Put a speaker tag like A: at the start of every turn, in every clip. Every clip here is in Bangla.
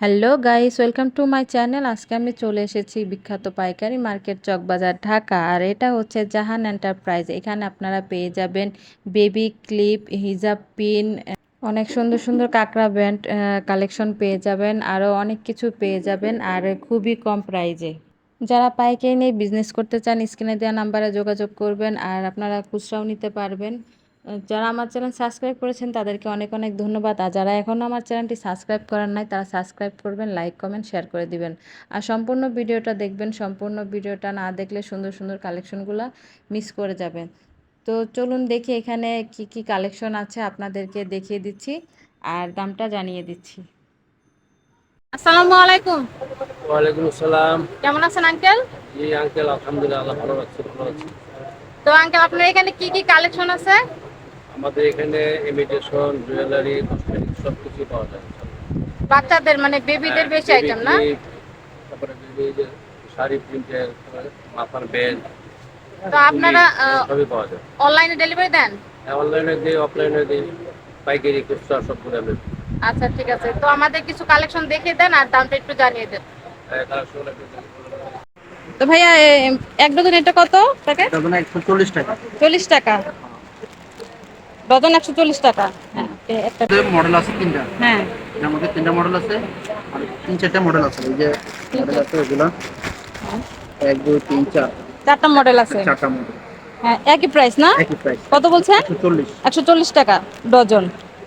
A: Hello guys, welcome to my channel. আজকে আমি চলে এসেছি বিখ্যাত পাইকারি মার্কেট চকবাজার, ঢাকা। আর এটা হচ্ছে জাহান এন্টারপ্রাইজ। এখানে আপনারা পেয়ে যাবেন বেবি ক্লিপ, হিজাব পিন, অনেক সুন্দর সুন্দর কাঁকড়া ব্যান্ড কালেকশন পেয়ে যাবেন আরও অনেক কিছু পেয়ে যাবেন, আর খুবই কম প্রাইজে। যারা পাইকারি নিয়ে বিজনেস করতে চান, স্ক্রিনে দেওয়া নাম্বারে যোগাযোগ করবেন, আর আপনারা খুচরাও নিতে পারবেন। যারা আমার চ্যানেল সাবস্ক্রাইব করেছেন তাদেরকে অনেক অনেক ধন্যবাদ। আর যারা এখনও আমার চ্যানেলটি সাবস্ক্রাইব করেন নাই তারা সাবস্ক্রাইব করবেন লাইক কমেন্ট শেয়ার করে দিবেন। আর সম্পূর্ণ ভিডিওটা দেখবেন সম্পূর্ণ ভিডিওটা না দেখলে সুন্দর সুন্দর কালেকশনগুলো মিস করে যাবেন। তো চলুন দেখি এখানে কি কি কালেকশন আছে আপনাদেরকে দেখিয়ে দিচ্ছি আর দামটা জানিয়ে দিচ্ছি। আসসালামু আলাইকুম।
B: ওয়ালাইকুম আসসালাম।
A: কেমন আছেন আঙ্কেল?
B: জি আঙ্কেল আলহামদুলিল্লাহ ভালো আছে ভালো আছে।
A: তো আঙ্কেল আপনার এখানে কি কি কালেকশন আছে?
B: আমাদের এখানে ইমিটেশন জুয়েলারি কসমেটিক সব কিছু পাওয়া যায়।
A: বাচ্চাদের মানে বেবিদের
B: হ্যাঁ,
A: বেশি আইটেম না?
B: তারপরে baby যে শাড়ি প্রিন্টের মাথার বেল্ট
A: তো আপনারা
B: সবই পাওয়া যায়।
A: অনলাইনে ডেলিভারি দেন?
B: অনলাইনে দিই অফলাইনে দিই পাইকারি খুচরা সব করে আমি
A: আচ্ছা ঠিক আছে। তো আমাদের কিছু কালেকশন দেখিয়ে দেন আর দামটা একটু জানিয়ে দেন। তো ভাইয়া এক ডজন এটা কত?
B: তখন একশো চল্লিশ টাকা।
A: চল্লিশ টাকা। ডজন একশো চল্লিশ টাকা। হ্যাঁ একটা
C: মডেল আছে তিনটা?
A: হ্যাঁ।
C: এর তিনটা মডেল আছে আর তিন চারটা মডেল আছে এই যে মডেল আছে এগুলা। এক দুই তিন চার।
A: চারটা মডেল আছে।
C: চারটা মডেল
A: হ্যাঁ একই প্রাইস না?
C: একই প্রাইস
A: কত বলছেন?
C: একশো চল্লিশ।
A: একশো চল্লিশ টাকা ডজন।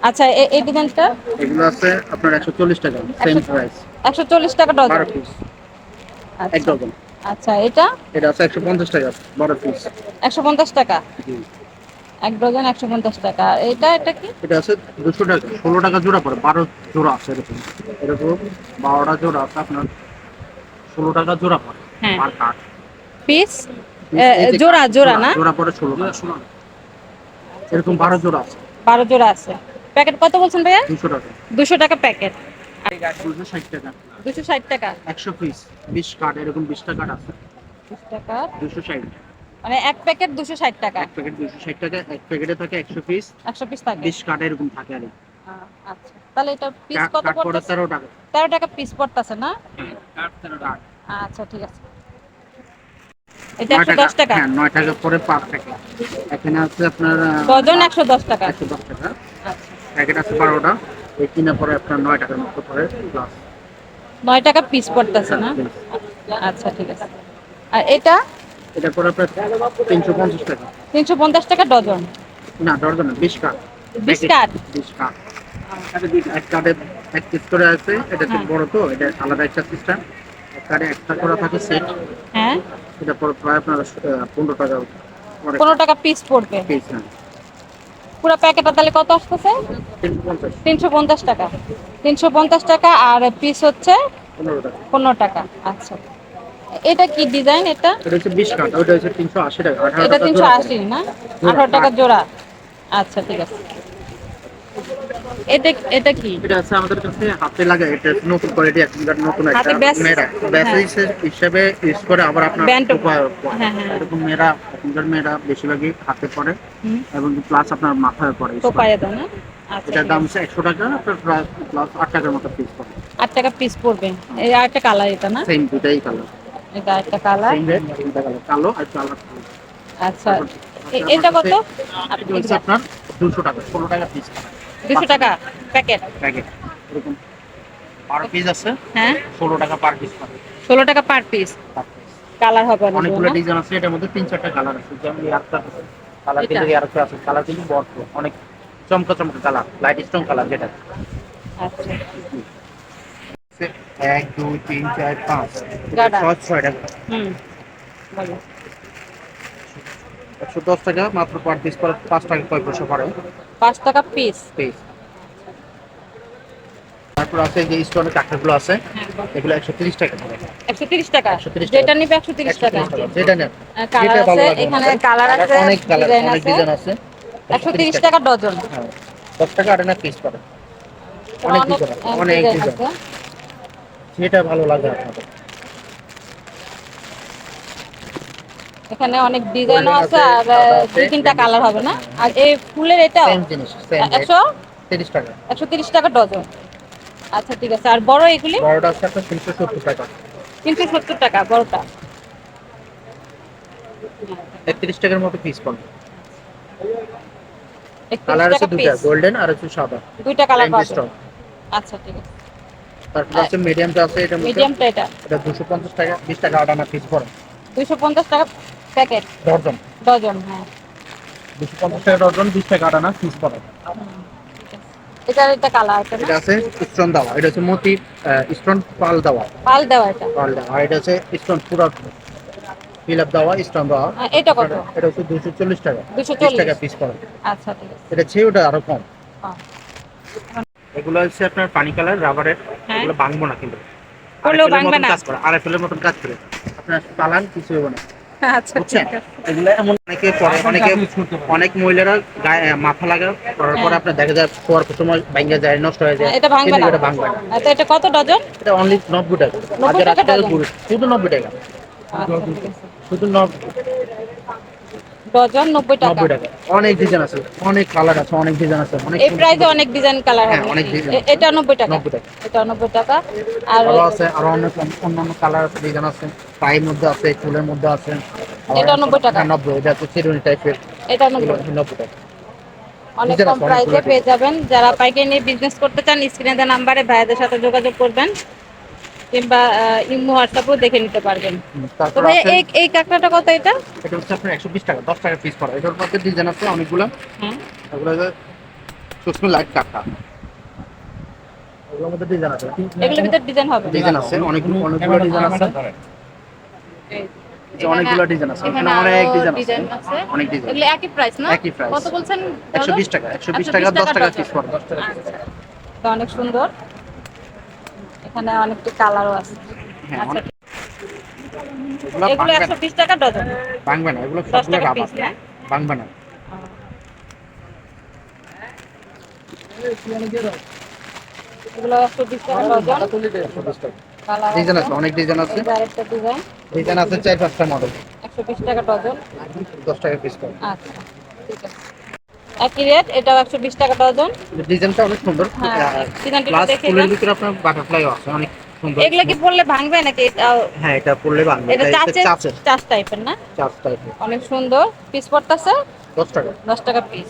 A: আচ্ছা এই ডিজাইনটা
C: এগুলো আছে আপনার একশো চল্লিশ টাকা সেম প্রাইস
A: একশো চল্লিশ টাকা ডজন।
C: পিস এক
A: আচ্ছা।
C: ডজন।
A: আচ্ছা এটা?
C: এটা আছে একশো পঞ্চাশ টাকা বারো পিস
A: একশো পঞ্চাশ টাকা। এক ডজন একশো পঞ্চাশ টাকা। আর এটা এটা কি?
C: এটা আছে দুশো টাকা ষোলো টাকা জোড়া পড়ে বারো জোড়া আছে এরকম। এরকম বারোটা জোড়া আছে আপনার ষোলো টাকা জোড়া পড়ে
A: হ্যাঁ।
C: আর কাঠ
A: পিস জোড়া জোড়া না?
C: জোড়া পড়ে ষোলো টাকা। এরকম বারো জোড়া আছে।
A: বারো জোড়া আছে। প্যাকেট কত বলছেন ভাইয়া?
C: দুশো টাকা।
A: দুশো টাকা প্যাকেট
C: দুশো ষাট টাকা।
A: দুশো ষাট টাকা।
C: একশো পিস বিশ কার্ড এরকম বিশটা কার্ড আছে।
A: বিশ টাকা।
C: দুশো ষাট।
A: মানে এক প্যাকেট দুশো ষাট টাকা।
C: এক প্যাকেট দুশো ষাট টাকা এক প্যাকেটে থাকে একশো পিস
A: একশো পিস থাকে।
C: বিশ কার্ড এরকম থাকে আর
A: আচ্ছা। তাহলে এটা পিস কত
C: পড়ে
A: পড়তেছে?
C: তেরো টাকা।
A: তেরো টাকা পিস পড়তেছে না?
C: কার্ড
A: আচ্ছা ঠিক আছে। এটা একশো দশ টাকা।
C: হ্যাঁ নয় টাকা পরে পার প্যাকেট। এখানে আছে আপনার
A: ডজন একশো দশ টাকা।
C: একশো দশ টাকা।
A: আচ্ছা।
C: প্যাকেট আছে বারোটা। এই কিনা পরে আপনার নয় টাকার মতো পরে প্লাস
A: নয় টাকা পিস পড়তেছে না? আচ্ছা ঠিক আছে। আর এটা?
C: এটা পরে আপনার তিনশো পঞ্চাশ টাকা।
A: তিনশো পঞ্চাশ টাকা ডজন?
C: না ডজন না বিশ কার্ড।
A: বিশ কাঠ
C: বিশ কার্ড। এক কার্ডে এক পিস করে আছে এটা হচ্ছে
A: হ্যাঁ।
C: বড় তো এটা আলাদা একটা সিস্টেম এক কার্ডে একটা করে থাকে সেট
A: হ্যাঁ।
C: এটা পরে প্রায় আপনার পনেরো টাকা
A: পনেরো টাকা পিস পড়বে?
C: পিস হ্যাঁ।
A: পুরো প্যাকেটটা তাহলে কত আসতেছে?
C: তিনশো পঞ্চাশ।
A: টাকা। তিনশো পঞ্চাশ টাকা আর পিস হচ্ছে
C: পনেরো টাকা।
A: আচ্ছা। এটা কি ডিজাইন এটা?
C: এটা হচ্ছে বিশ কার্ড ওটা হচ্ছে তিনশো আশি টাকা আঠারো
A: এটা
C: টাকা
A: তিনশো
C: জোড়া
A: আশি না?
C: জোড়া,
A: আঠারো টাকা জোড়া। আচ্ছা ঠিক আছে। এটা এটা কি?
C: এটা আছে আমাদের কাছে হাতে লাগে এটা নতুন কোয়ালিটি এখনকার নতুন একটা
A: হাতে
C: মেয়েরা। ব্যাস হিসেবে ইউজ করে আবার আপনার।
A: হ্যাঁ, হ্যাঁ।
C: এরকম মেয়েরা এখনকার মেয়েরা বেশিরভাগই হাতে
A: পড়ে
C: এবং প্লাস আপনার মাথায় করে।
A: টোপায়া দাও না? আচ্ছা
C: এটার দাম হচ্ছে একশো টাকা আপনার প্লাস আট টাকার মতো পিস পড়ে
A: আট টাকা পিস পড়বে। এই আরেকটা কালার এটা না?
C: সেম দুটাই কালার
A: এটা একটা কালার
C: কালার কালো। আর কালার
A: আচ্ছা এটা কত?
C: আপনার দুশো টাকা ষোলো টাকা পিস
A: দুশো টাকা প্যাকেট
C: প্যাকেট এরকম পার পিস আছে।
A: হ্যাঁ।
C: ষোলো টাকা পার পিস পাবে
A: ষোলো টাকা পার পিস কালার হবে অনেকগুলো
C: ডিজাইন আছে এটার মধ্যে তিন চারটা কালার আছে। যেমন এয়ারটা কালার
A: এটা?
C: কিন্তু এয়ারটা আছে। কালার কিন্তু বড়। অনেক চমকা চমকা কালার লাইট স্টোন কালার যেটা।
A: আচ্ছা।
C: এক দুই তিন চার পাঁচ। ছয় ছয় টাকা একশো দশ টাকা মাত্র পার পিস পরে পাঁচ টাকা কয় পয়সা পড়ে?
A: পাঁচ টাকা পিস
C: পিস তারপর আছে যে স্টোনের কাঠগুলো আছে এগুলো একশো তিরিশ টাকা
A: একশো তিরিশ টাকা?
C: 130
A: যেটা নিবে একশো তিরিশ টাকা।
C: যেটা নেন
A: কালার আছে এখানে কালার আছে
C: অনেক কালার অনেক ডিজাইন আছে।
A: একশো তিরিশ টাকা। ডজন।
C: হ্যাঁ। দশ টাকা আটে না পিস পড়ে। অনেক ডিজাইন অনেক
A: ডিজাইন
C: যেটা ভালো লাগে আপনাদের।
A: এখানে অনেক
C: ডিজাইন
A: আছে
C: আছে,
A: আর
C: আছে,
A: দুই তিনটা কালার হবে না? আর এই ফুলের
C: সেম
A: একশো?
C: তিরিশ টাকা।
A: একশো তিরিশ টাকা ডজন। আচ্ছা ঠিক আছে। আর বড় এগুলি?
C: বড়টা আছে আপনার তিনশো সত্তর টাকা।
A: তিনশো সত্তর টাকা বড়টা।
C: একত্রিশ টাকার মতো পিস পাবেন। কালার আছে দুটা গোল্ডেন আর হচ্ছে সাদা।
A: দুইটা কালার পাবেন। আচ্ছা ঠিক আছে।
C: তারপর আছে মিডিয়ামটা আছে এটার মধ্যে
A: মিডিয়ামটা এটা।
C: এটা দুশো পঞ্চাশ টাকা বিশ টাকা আটানা পিস পড়ে।
A: দুইশো পঞ্চাশ টাকা প্যাকেট
C: ডর্জন
A: ডজন হ্যাঁ।
C: দুশো পঞ্চাশ টাকা ডর্জন বিশ টাকা আটানা পিস পড়ে।
A: এটার এটা কালার আছে
C: এটা আছে স্টোন দেওয়া এটা হচ্ছে মতি স্টোন পাল দেওয়া।
A: পাল দেওয়া এটা।
C: পাল দেওয়া এটা হচ্ছে স্টোন পুরো ফিল আপ দেওয়া স্টোন দাওয়া।
A: এটা কত?
C: এটা হচ্ছে দুশো চল্লিশ টাকা
A: 240
C: বিশ টাকা পিস পড়ে।
A: আচ্ছা ঠিক আছে।
C: এটা ওটা আরও কম।
A: হ্যাঁ।
C: এগুলো হচ্ছে আপনার পানি কালার রাবারের
A: হ্যাঁ।
C: এগুলো ভাঙবো না কিন্তু।
A: করলেও ভাঙবে
C: মতন
A: না?
C: কাজ করে আর এর মতন কাজ করে। আপনার চালান কিছু হবে না।
A: আচ্ছা ঠিক আছে।
C: এগুলো এমন অনেকে পরে অনেকে অনেক মহিলারা গায়ে মাথা লাগা করার পরে
A: হ্যাঁ।
C: আপনার দেখা যায় সময় নষ্ট হয়ে যায়।
A: এটা ভাঙবে না।
C: এটা ভাঙবে না।
A: আচ্ছা এটা কত ডজন?
C: এটা অনলি নব্বই টাকা।
A: 90 টাকা
C: শুধু টাকা।
A: আচ্ছা
C: শুধু
A: ডজন নব্বই টাকা।
C: নব্বই টাকা। অনেক ডিজাইন আছে। অনেক কালার আছে অনেক ডিজাইন আছে অনেক
A: এই প্রাইসে অনেক ডিজাইন কালার
C: হ্যাঁ,
A: হবে।
C: অনেক
A: এ- এটা নব্বই টাকা।
C: নব্বই টাকা।
A: এটা নব্বই টাকা। আর
C: আছে আরও অনেক অন্যান্য কালার আছে। ডিজাইন আছে মধ্যে আছে ফুলের মধ্যে আছে।
A: এটা 90 টাকা।
C: হ্যাঁ, নব্বই এটা হচ্ছে চিরুনি টাইপের
A: এটা
C: এগুলো
A: নব্বই
C: হচ্ছে নব্বই টাকা।
A: অনেক
C: ডিজাইন
A: কম প্রাইসে পেয়ে যাবেন। যারা পাইকারি নিয়ে বিজনেস করতে চান স্ক্রিনে দেওয়া নাম্বারে ভাইয়াদের সাথে যোগাযোগ করবেন। কিংবা আহ, ইমো হোয়াটসঅ্যাপেও দেখে নিতে পারবেন। তো
C: তারপর
A: ভাই এই এই কাঁকড়াটা কত এটা?
C: এটা হচ্ছে আপনার একশো বিশ টাকা দশ টাকা পিস পড়ে এটার মধ্যে ডিজাইন আছে অনেকগুলো।
A: হ্যাঁ
C: এগুলো হচ্ছে সুস্মি লাইট কাঠা এগুলোর মধ্যে ডিজাইন আছে।
A: এগুলোর ভিতর ডিজাইন হবে?
C: ডিজাইন আছে। অনেকগুলো অনেকগুলো ডিজাইন আছে। অনেকগুলো ডিজাইন আছে।
A: এখানে
C: অনেক ডিজাইন আছে। অনেক ডিজাইন
A: এগুলো একই প্রাইস না?
C: একই।
A: কত বলছেন
C: টাকা একশো বিশ টাকা দশ টাকা পিস পড়ে
A: আচ্ছা তো অনেক সুন্দর। এখানে অনেকটি কালারও আছে।
C: হ্যাঁ
A: আচ্ছা
C: এগুলো
A: এগুলো
C: ভাঙবে
A: একশো
C: না
A: বিশ টাকা ডজন।
C: ভাঙবে না এগুলো সবগুলো রাবার ভাঙবে না।
A: এগুলো একশো বিশ টাকা ডজন। কালার
C: ডিজাইন আছে। অনেক ডিজাইন আছে।
A: আরেকটা ডিজাইন
C: ডিজাইন আছে চার পাঁচটা মডেল
A: একশো বিশ টাকা ডজন।
C: দশ টাকা পিস
A: আচ্ছা ঠিক আছে। একই রেট এটাও একশো বিশ টাকা ডজন
C: ডিজাইনটা অনেক সুন্দর।
A: হ্যাঁ ডিজাইনটা
C: প্লাস
A: দেখে
C: ফুলের ভিতরে আপনার বাটারফ্লাই আছে অনেক সুন্দর।
A: এগুলো কি পড়লে ভাঙবে নাকি? এটাও
C: হ্যাঁ এটা পড়লে ভাঙবে।
A: এটা চাচের চাচ টাইপের না?
C: চাচ টাইপের
A: অনেক সুন্দর। পিস পড়তেছে?
C: দশ টাকা।
A: দশ টাকা পিস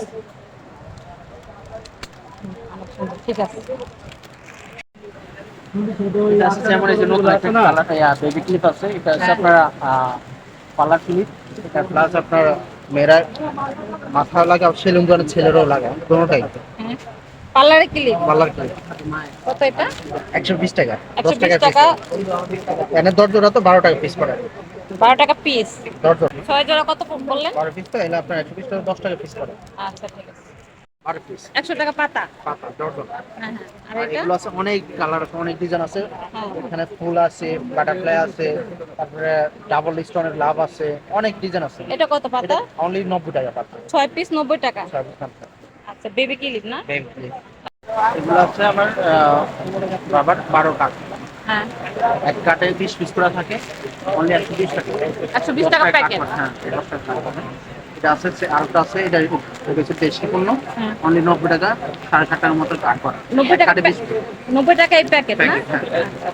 A: অনেক সুন্দর ঠিক আছে।
B: এটা আছে যেমন এই যে নতুন একটা কালার বেবি ক্লিপ আছে এটা আছে
A: হ্যাঁ।
B: আপনার পার্লার ক্লিপ
C: এটা প্লাস আপনার মেয়েরা মাথাও লাগা সেলুন জনের ছেলেরাও লাগে। কোনোটাই?
A: হ্যাঁ। পার্লারে ক্লিপ?
C: Parlour clip.
A: কত এটা?
C: একশো বিশ টাকা। দশ টাকা
A: টাকা?
C: এনে দশ জোড়া তো বারো টাকা পিস পড়ে।
A: বারো টাকা পিস
C: দশ জোড়া
A: ছয় জোড়া কত বললেন
C: বারো পিস তো এলে আপনার একশো বিশ টাকা দশ টাকা পিস পড়ে।
A: আচ্ছা ঠিক আছে।
C: বারো পিস
A: একশো টাকা পাতা।
C: পাতা
A: হ্যাঁ হ্যাঁ। আর
C: এগুলো আছে অনেক কালার আছে অনেক ডিজাইন আছে।
A: হ্যাঁ।
C: এখানে ফুল আছে বাটারফ্লাই আছে তারপরে ডাবল স্টোনের লাভ আছে অনেক ডিজাইন আছে।
A: এটা কত পাতা?
C: অনলি নব্বই টাকা পাতা।
A: পিস নব্বই টাকা?
C: সার্ভিস
A: আচ্ছা বেবি ক্লিপ না?
C: এগুলো আছে আমার রাবার
A: হ্যাঁ।
C: এক পিস করে থাকে অনলি টাকা।
A: 120 টাকা প্যাকেট।
C: হ্যাঁ দশ টাকা কাঠ হবে। এটা আছে সে- আছে এটা এটা হচ্ছে দেশি পণ্য
A: হ্যাঁ।
C: অনলি নব্বই টাকা সাড়ে টাকার মতো করে
A: নব্বই টাকা। নব্বই এই প্যাকেট না?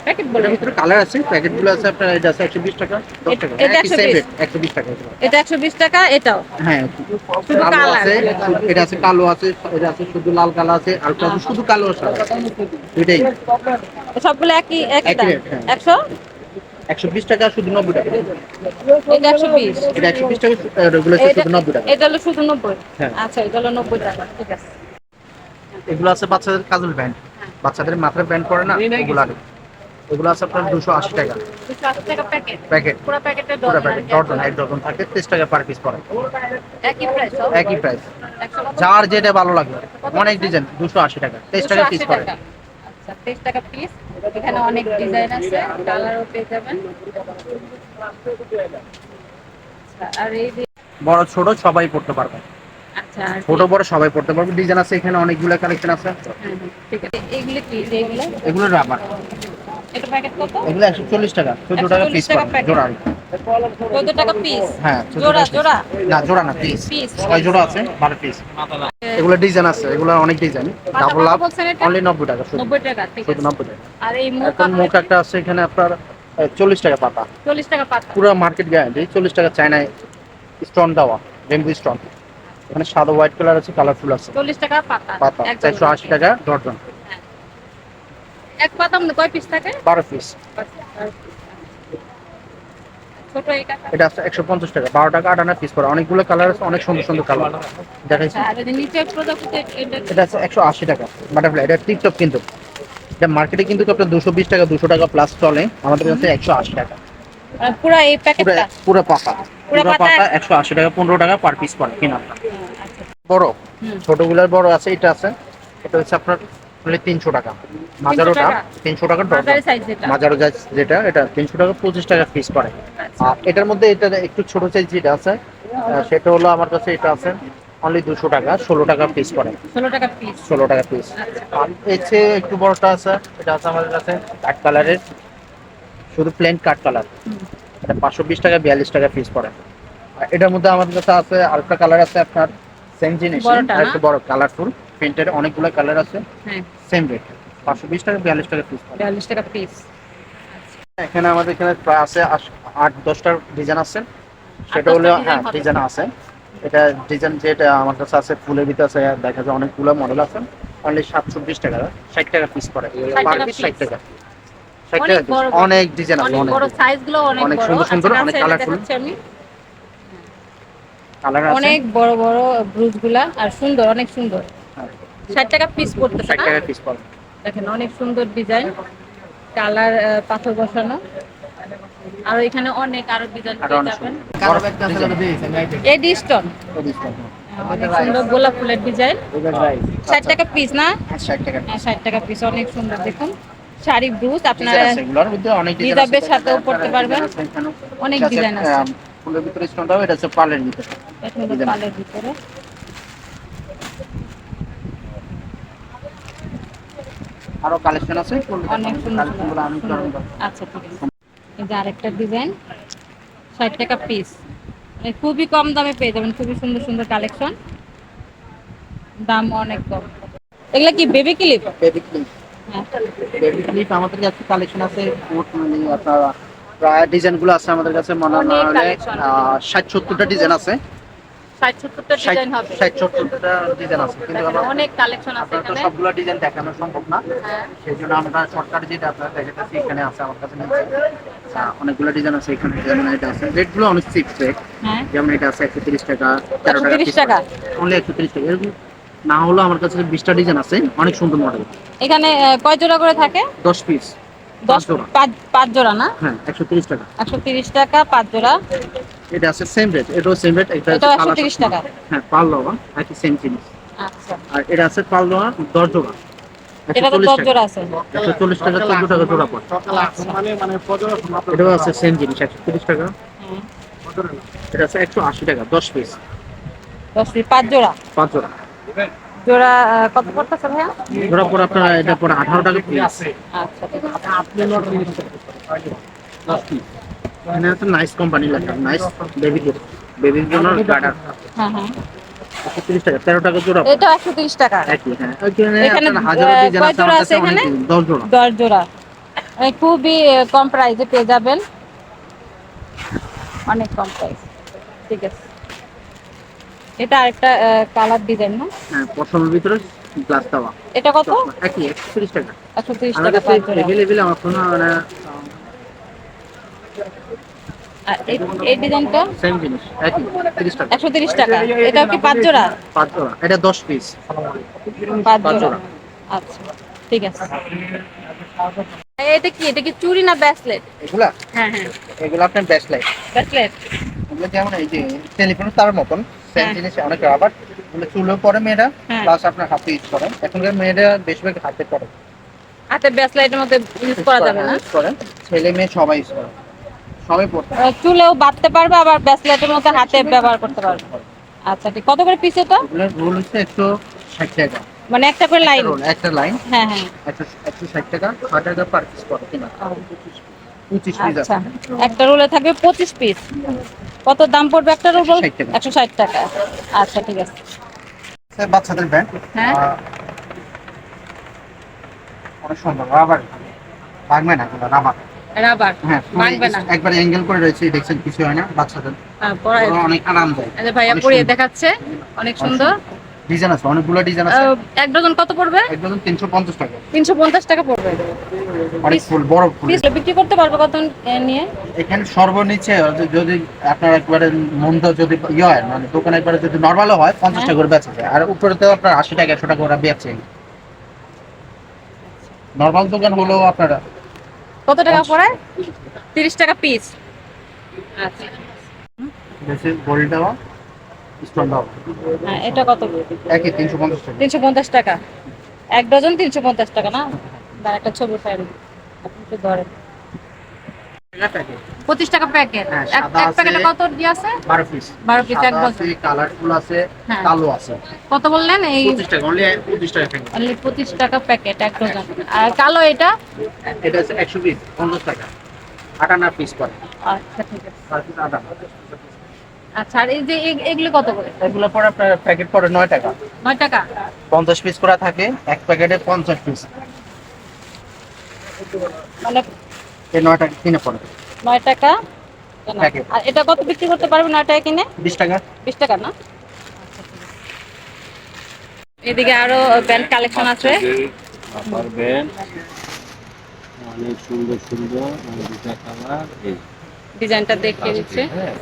C: প্যাকেট।
A: বলে
C: ভিতরে কালার আছে প্যাকেট আছে আপনার এটা আছে একশো বিশ টাকা দশ
A: এটা-
C: টাকা
A: এটা
C: একই same
A: 120
C: rate, একশো বিশ টাকা
A: এটা একশো বিশ টাকা এটাও?
C: হ্যাঁ কালো আছে এটা আছে কালো আছে এটা আছে শুধু লাল কালো আছে আর শুধু কালো আছে। এটাই।
A: সবগুলো একই একই
C: হ্যাঁ।
A: একশো?
C: একশো বিশ টাকা শুধু নব্বই টাকা।
A: এটা একশো বিশ।
C: এটা একশো বিশ টাকা এগুলো শুধু নব্বই টাকা।
A: এটা হলো শুধু নব্বই।
C: হ্যাঁ।
A: আচ্ছা এটা হলো নব্বই টাকা ঠিক আছে।
C: এগুলো আছে বাচ্চাদের কাজল ব্যান্ড। বাচ্চাদের মাথায় ব্যান্ড করে না ওগুলো আর এগুলো আছে আপনার দুশো আশি টাকা।
A: দুশো আশি টাকা প্যাকেট।
C: প্যাকেট।
A: পুরো প্যাকেটের
C: পুরো
A: ডজন
C: প্যাকেট ডজন এক ডজন থাকে তিরিশ টাকা পার পিস পড়ে।
A: একই প্রাইস
C: একই প্রাইস যার যেটা ভালো লাগবে অনেক ডিজাইন দুশো আশি টাকা তেইশ টাকা পিস পড়ে।
A: আচ্ছা তেইশ টাকা পিস এখানে অনেক ডিজাইন আছে কালারও পেয়ে যাবেন। আচ্ছা, আর এই
C: বড় ছোট সবাই পড়তে পারবে।
A: আচ্ছা
C: ছোট বড় সবাই পড়তে পারবে। ডিজাইন আছে এখানে অনেকগুলো কালেকশন আছে।
A: ঠিক আছে। এগুলো কি? এগুলো?
C: এগুলো রাবার
A: এটা প্যাকেট কত?
C: এগুলো একশো চল্লিশ টাকা চোদ্দ টাকা
A: 140
C: পিস। জোড়া।
A: কত টাকা পিস
C: হ্যাঁ
A: জোড়া জোড়া?
C: না জোড়া না পিস। ছয় জোড়া আছে বারো পিস এগুলো ডিজাইন আছে এগুলো অনেক ডিজাইন ডাবল
A: এটা?
C: অনলি নব্বই টাকা শুধু
A: নব্বই টাকা ঠিক
C: শুধু
A: আছে।
C: নব্বই টাকা।
A: আর এই মুখ
C: মুখ একটা আছে এখানে আপনার চল্লিশ টাকা পাতা।
A: চল্লিশ টাকা পাতা।
C: পুরো মার্কেট গ্যারান্টি চল্লিশ টাকা চায়নায় স্টোন দেওয়া বেম্বু স্টোন এখানে সাদা হোয়াইট কালার আছে কালারফুল আছে।
A: চল্লিশ টাকা পাতা
C: পাতা
A: একদম।
C: চারশো আশি টাকা। ডর্জন
A: এক পাতা কয় পিস থাকে?
C: বারো পিস
A: ছোট এটা
C: একশো পঞ্চাশ টাকা বারো টাকা আটানা পিস করে। অনেকগুলো কালার আছে অনেক সুন্দর সুন্দর কালার দেখাইছি।
A: আর এই যে নিচের প্রজাপতি এটা
C: এটা আছে একশো আশি টাকা। বাটারফ্লাই এটা টিকটক কিন্তু। এটা মার্কেটে কিন্তু আপনার দুশো বিশ টাকা দুশো টাকা প্লাস চলে। আমাদের কাছে একশো আশি টাকা।
A: পুরো এই
C: পুরো
A: প্যাকেটটা
C: পুরো পাতা?
A: পুরো
C: একশো আশি টাকা পনেরো টাকা পার পিস পড়ে কিনা।
A: আচ্ছা।
C: বড়। ছোটগুলার বড় আছে এটা আছে। এটা হচ্ছে আপনার তিনশো টাকা। মাজারোটা তিনশো টাকা? ডজন
A: সাইজ যেটা?
C: মাজারো যেটা এটা তিনশো টাকা পঁচিশ টাকা পিস পড়ে
A: আচ্ছা।
C: আর এটার মধ্যে এটা একটু ছোট সাইজ যেটা আছে সেটা হলো আমার কাছে এটা আছে অনলি দুশো টাকা ষোলো টাকা পিস পড়ে
A: ষোলো টাকা পিস
C: ষোলো টাকা পিস আর এর চেয়ে একটু বড়টা আছে এটা আছে আমাদের কাছে কাঠ কালারের শুধু প্লেন কাঠ কালার এটা পাঁচশো বিশ টাকা বিয়াল্লিশ টাকা পিস পড়ে এটার মধ্যে আমাদের কাছে আছে আরেকটা কালার আছে আপনার সেম জিনিস। একটু বড় কালারফুল প্রিন্টের অনেকগুলো কালার আছে।
A: হ্যাঁ।
C: সেম রেট পাঁচশো বিশ টাকা বিয়াল্লিশ টাকা পিস
A: বিয়াল্লিশ টাকা পিস
C: এখানে আমাদের এখানে প্রায় আছে আট দশটার ডিজাইন আছে। সেটা হলো হ্যাঁ ডিজাইন আছে। এটা ডিজাইন যেটা আমার কাছে আছে ফুলের ভিতরে আছে দেখা যায় অনেকগুলো মডেল আছে। অনলি সাতশো বিশ টাকা ষাট টাকা পিস পড়ে। Per piece. ষাট টাকা। ষাট
A: অনেক
C: টাকা। অনেক ডিজাইন আছে
A: অনেক
C: অনেক সুন্দর সুন্দর,
A: আচ্ছা,
C: অনেক
A: নার্সারিতে
C: colourful।
A: দেখাচ্ছি আমি।
C: কালার আছে।
A: অনেক বড় বড় ব্রুজগুলা আর সুন্দর অনেক সুন্দর। ষাট টাকা পিস পড়তেছে
C: ষাট
A: না?
C: টাকা পিস পড়ে।
A: দেখেন অনেক সুন্দর ডিজাইন কালার পাথর বসানো। আর এখানে অনেক আরও ডিজাইন
C: আর
A: পেয়ে যাবেন
C: একটা আছে
A: অনেক সুন্দর গোলাপ ফুলের ডিজাইন ষাট টাকা পিস না?
C: ষাট টাকা
A: হ্যাঁ ষাট টাকা পিস অনেক সুন্দর দেখুন। শাড়ি ব্রুজ আপনারা
C: ডিজাইন মধ্যে অনেক ডিজাইন আছে।
A: হিজাবের সাথেও পড়তে পারবেন। অনেক design আছে।
C: ফুলের ভিতরে স্টোন দাও এটা হচ্ছে পার্লের ভিতরে।
A: পালের ভিতরে।
C: আরও কালেকশন আছে।
A: অনেক সুন্দর। আচ্ছা ঠিক আছে। এই যে আরেকটা ডিজাইন ষাট টাকা পিস মানে খুবই কম দামে পেয়ে যাবেন খুবই সুন্দর সুন্দর কালেকশন দাম অনেক কম। এগুলা কি baby clip
C: baby clip baby clip আমাদের কাছে কালেকশন আছে কোট মানে আপনার প্রায় ডিজাইনগুলো আছে আমাদের কাছে মনে হয় ষাট সত্তরটা ডিজাইন আছে। সবগুলো ডিজাইন দেখানো সম্ভব না।
A: হ্যাঁ।
C: সেই জন্য আমরা শর্টকাট যেটা আপনার দেখাচ্ছি এখানে আছে আমার কাছে অনেকগুলো ডিজাইন আছে এখানে যেমন এটা আছে। রেটগুলো অনেক চিপ রেট
A: হ্যাঁ।
C: যেমন এটা আছে একশো তিরিশ টাকা তেরো টাকা
A: 130 টাকা?
C: অনলি একশো তিরিশ টাকা। এরকম না হলেও আমার কাছে বিশটা ডিজাইন আছে অনেক সুন্দর মডেল
A: এখানে কয় জোড়া করে থাকে?
C: দশ পিস
A: দশ পাঁচ জোড়া না?
C: হ্যাঁ একশো তিরিশ টাকা।
A: একশো তিরিশ টাকা পাঁচ জোড়া।
C: এটা আছে সেম রেট এটাও সেম রেট এটা
A: 130 টাকা।
C: হ্যাঁ পাল লওয়া একই সেম জিনিস।
A: আচ্ছা।
C: আর এটা আছে পাল লওয়া দশ জোড়া।
A: এটা তো জোড়া আছে।
C: টাকা চোদ্দ টাকা জোড়া পড়ে। এটাও আছে সেম জিনিস একশো তিরিশ টাকা। এটা আছে একশো আশি টাকা দশ পিস
A: দশ পিস পাঁচ জোড়া।
C: পাঁচ জোড়া।
A: জোড়া কত পড়তেছে ভাইয়া?
C: জোড়া পরে আপনার এটা পরে আঠারো টাকা পিস
A: আচ্ছা ঠিক আছে।
C: এখানে আছে নাইস কোম্পানি লেখা নাইস বেবিদের বেবির জন্য গার্ডার
A: হ্যাঁ হ্যাঁ। এটা একশো তিরিশ টাকা।
C: একই হ্যাঁ।
A: এখানে, আহ, কয় জোড়া আছে এখানে?
C: দশ জোড়া।
A: দশ জোড়া। খুবই কম প্রাইসে পেয়ে যাবেন। অনেক কম প্রাইস ঠিক আছে। এটা আরেকটা কালার ডিজাইন না?
C: হ্যাঁ পশমের ভিতরে গ্লাস দেওয়া।
A: এটা কত?
C: একই একশো তিরিশ টাকা।
A: একশো তিরিশ টাকা পাঁচ জোড়া।
C: আমার কোনো
A: আর এই- এই ডিজাইনটা
C: সেম জিনিস একই তিরিশ টাকা।
A: একশো তিরিশ টাকা। এটাও কি পাঁচ জোড়া?
C: পাঁচ জোড়া এটা দশ পিস
A: পাঁচ জোড়া। আচ্ছা ঠিক আছে। এটা কি এটা কি চুড়ি না ব্যাসলেট?
C: এগুলা?
A: হ্যাঁ হ্যাঁ।
C: এগুলো আপনার বেস্ট লাইট
A: ব্যাসলেট?
C: এগুলো যেমন এই যে টেলিফোনের তার মতন সেম
A: হ্যাঁ।
C: জিনিস অনেক রাবার এগুলো চুলেও পরে মেয়েরা
A: হ্যাঁ।
C: প্লাস আপনার হাতে ইউজ করে এখনকার মেয়েরা বেশিরভাগ হাতে করে
A: হাতে ব্যাসলাইটের মধ্যে ইউজ করা যাবে না?
C: ছেলে মেয়ে সবাই ইউজ করে।
A: চুলেও বাঁধতে পারবে আবার ব্যাসলাইটের মধ্যে হাতে ব্যবহার করতে পারবে। আচ্ছা ঠিক। কত করে পিস এটা?
C: রোল হচ্ছে একশো ষাট টাকা।
A: মানে একটা করে লাইন
C: রোল একটা লাইন
A: হ্যাঁ হ্যাঁ।
C: একশো একশো ষাট টাকা ছয় টাকা পার পিস পড়ে পঁচিশ পিস
A: আচ্ছা একটা রোলে থাকবে পঁচিশ পিস কত দাম পড়বে একটা রোল একশো ষাট টাকা। আচ্ছা ঠিক আছে।
C: বাচ্চাদের ব্যান্ড
A: হ্যাঁ।
C: অনেক সুন্দর রাবার ভাঙবে না রাবার
A: রাবার
C: হ্যাঁ
A: ভাঙবে না।
C: একবার অ্যাঙ্গেল করে রয়েছে দেখছেন কিছু হয় না বাচ্চাদের।
A: হ্যাঁ,
C: অনেক আরামদায়ক
A: এই ভাইয়া পরিয়ে দেখাচ্ছে অনেক সুন্দর।
C: ডিজাইন আছে অনেকগুলো ডিজাইন আছে।
A: এক ডজন কত পড়বে?
C: একদম তিনশো পঞ্চাশ টাকা।
A: তিনশো পঞ্চাশ টাকা পড়বে।
C: অনেক ফুল বড় ফুল।
A: পিস বিক্রি করতে পারবে কত নিয়ে?
C: এখানে সর্বনিচে যদি- আপনার একবারে মন্দ যদি ইয়ে হয় মানে দোকানে একবারে যদি নর্মালও হয় পঞ্চাশ টাকা করে বেচা যায়। আর উপরে তো আপনার আশি টাকা একশো টাকা ওরা বেচে। নর্মাল দোকান হলেও আপনারা
A: কত টাকা পড়ে তিরিশ টাকা পিস আচ্ছা। হ্যাঁ এটা কত?
C: একই তিনশো পঞ্চাশ টাকা।
A: তিনশো পঞ্চাশ টাকা। এক ডজন তিনশো পঞ্চাশ টাকা না? একটা ছবি ফাইল আপনি ধরেন। পঁচিশ টাকা প্যাকেট।
C: হ্যাঁ,
A: এক প্যাকেটে কত আছে?
C: বারো পিস
A: বারো পিস এক
C: কালারফুল আছে
A: হ্যাঁ।
C: কালো আছে।
A: কত বললেন? এই
C: পঁচিশ টাকা অনলি পঁচিশ টাকা প্যাকেট
A: অনলি পঁচিশ টাকা প্যাকেট এক ডজন আর কালো এটা?
C: এটা আছে টাকা। আটানা পিস করে।
A: আচ্ছা ঠিক আছে।
C: পার পিস
A: আচ্ছা আর এই যে এগুলো কত করে?
C: এগুলো পরে প্যাকেট টাকা।
A: টাকা?
C: পঞ্চাশ পিস করা থাকে এক প্যাকেটে পঞ্চাশ পিস
A: মানে
C: এই নয় টাকা? কিনে
A: আর এটা কত বিক্রি করতে পারবে নয় টাকা কিনে?
C: টাকা।
A: বিশ টাকা না? এদিকে আরও ব্যান্ড কালেকশন আছে।
B: আবার ব্যান্ড। অনেক সুন্দর সুন্দর। দুটা কালার
A: ডিজাইনটা দেখিয়ে দিচ্ছে।
B: হ্যাঁ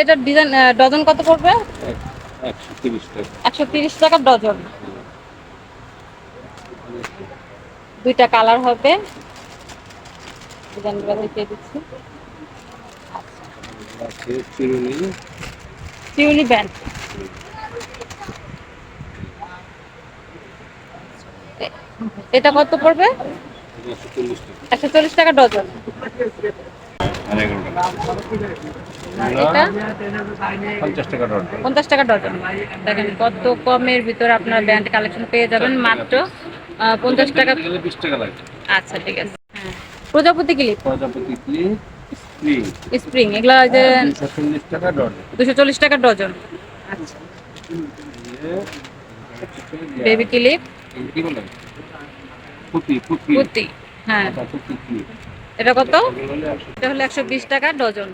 A: এটার ডিজাইন ডজন কত পড়বে?
B: একশো তিরিশ টাকা।
A: একশো তিরিশ টাকা ডজন। দুইটা কালার হবে। দিচ্ছি।
B: আছে চিরুনি
A: ব্যান্ড এটা কত পড়বে?
B: একশো চল্লিশ টাকা
A: ডজন।
B: পঞ্চাশ টাকা ডজন।
A: পঞ্চাশ টাকা ডজন। দেখেন কত কমের ভিতরে আপনার ব্যান্ড কালেকশন পেয়ে যাবেন মাত্র পঞ্চাশ টাকা আচ্ছা ঠিক আছে। প্রজাপতি ক্লিপ
B: প্রজাপতি ক্লিপ স্প্রিং
A: স্প্রিং এগুলো যে
B: দুশো চল্লিশ টাকা ডজন
A: দুশো চল্লিশ টাকা ডজন আচ্ছা বেবি ক্লিপ
B: কি বলে পুঁতি পুঁতি
A: কুর্তি হ্যাঁ এটা কত এটা হলো একশো বিশ টাকা ডজন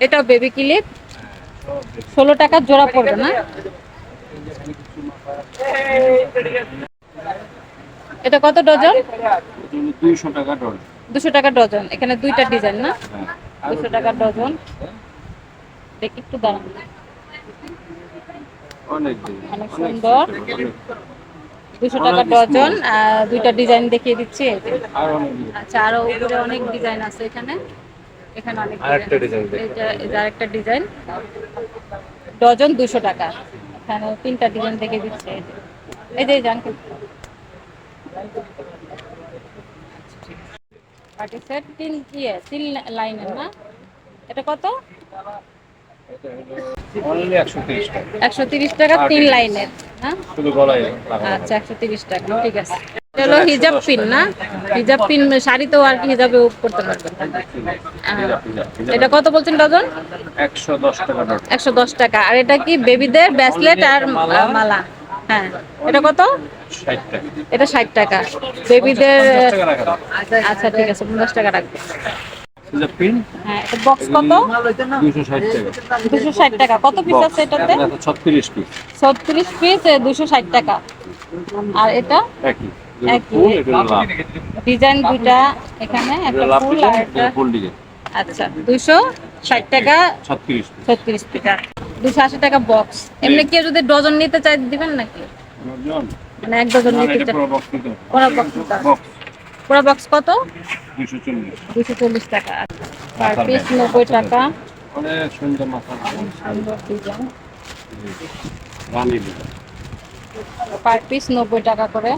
A: এটাও বেবি ক্লিপ ষোলো টাকা জোড়া পড়বে না এটা কত ডজন?
B: দুইশো টাকা ডজন।
A: দুশো টাকা ডজন। এখানে দুইটা ডিজাইন না?
B: হ্যাঁ।
A: দুশো টাকা ডজন। দেখি একটু দাঁড়ান
B: অনেক
A: সুন্দর। দুশো টাকা ডজন দুইটা ডিজাইন দেখিয়ে দিচ্ছি। আচ্ছা আরও উপরে অনেক ডিজাইন আছে এখানে। এখানে অনেক
B: আরেকটা
A: ডিজাইন। এটা আরেকটা ডিজাইন। ডজন দুশো টাকা। এখানে তিনটা ডিজাইন দেখে দিচ্ছে। এই যে। এই যে জান পার্টি সেট তিন তিন লাইনের না? এটা কত?
B: একশো তিরিশ টাকা।
A: তিন লাইনের
B: লাগানো
A: আচ্ছা একশো তিরিশ টাকা ঠিক আছে। হলো হিজাব পিন না? হিজাব পিন শাড়ি তো আর কি হিজাবে করতে পারবেন এটা কত বলছেন ডজন?
B: একশো দশ টাকা
A: আর এটা কি বেবিদের ব্যাসলেট আর
B: মালা।
A: হ্যাঁ। এটা কত?
B: টাকা।
A: এটা ষাট টাকা। বেবিদের আচ্ছা ঠিক আছে পঞ্চাশ টাকা রাখবে। হ্যাঁ বক্স কত?
B: দুশো ষাট টাকা।
A: কত পিস আছে এটাতে?
B: ছত্রিশ পিস
A: ছত্রিশ পিস দুশো ষাট টাকা। আর এটা?
B: একই।
A: ডিজাইন দুইটা এখানে একটা ফুল আর একটা আচ্ছা দুশো ষাট টাকা।
B: ছত্রিশ
A: ছত্রিশ টাকা দুশো আশি টাকা বক্স এমনি কেউ যদি ডজন নিতে চাই দিবেন নাকি?
B: ডজন?
A: মানে এক ডজন নিতে চাই
B: পুরো বক্স
A: পুরো
B: বক্স
A: কত?
B: দুশো চল্লিশ।
A: টাকা। Per piece. নব্বই টাকা। পার পিস নব্বই টাকা করে।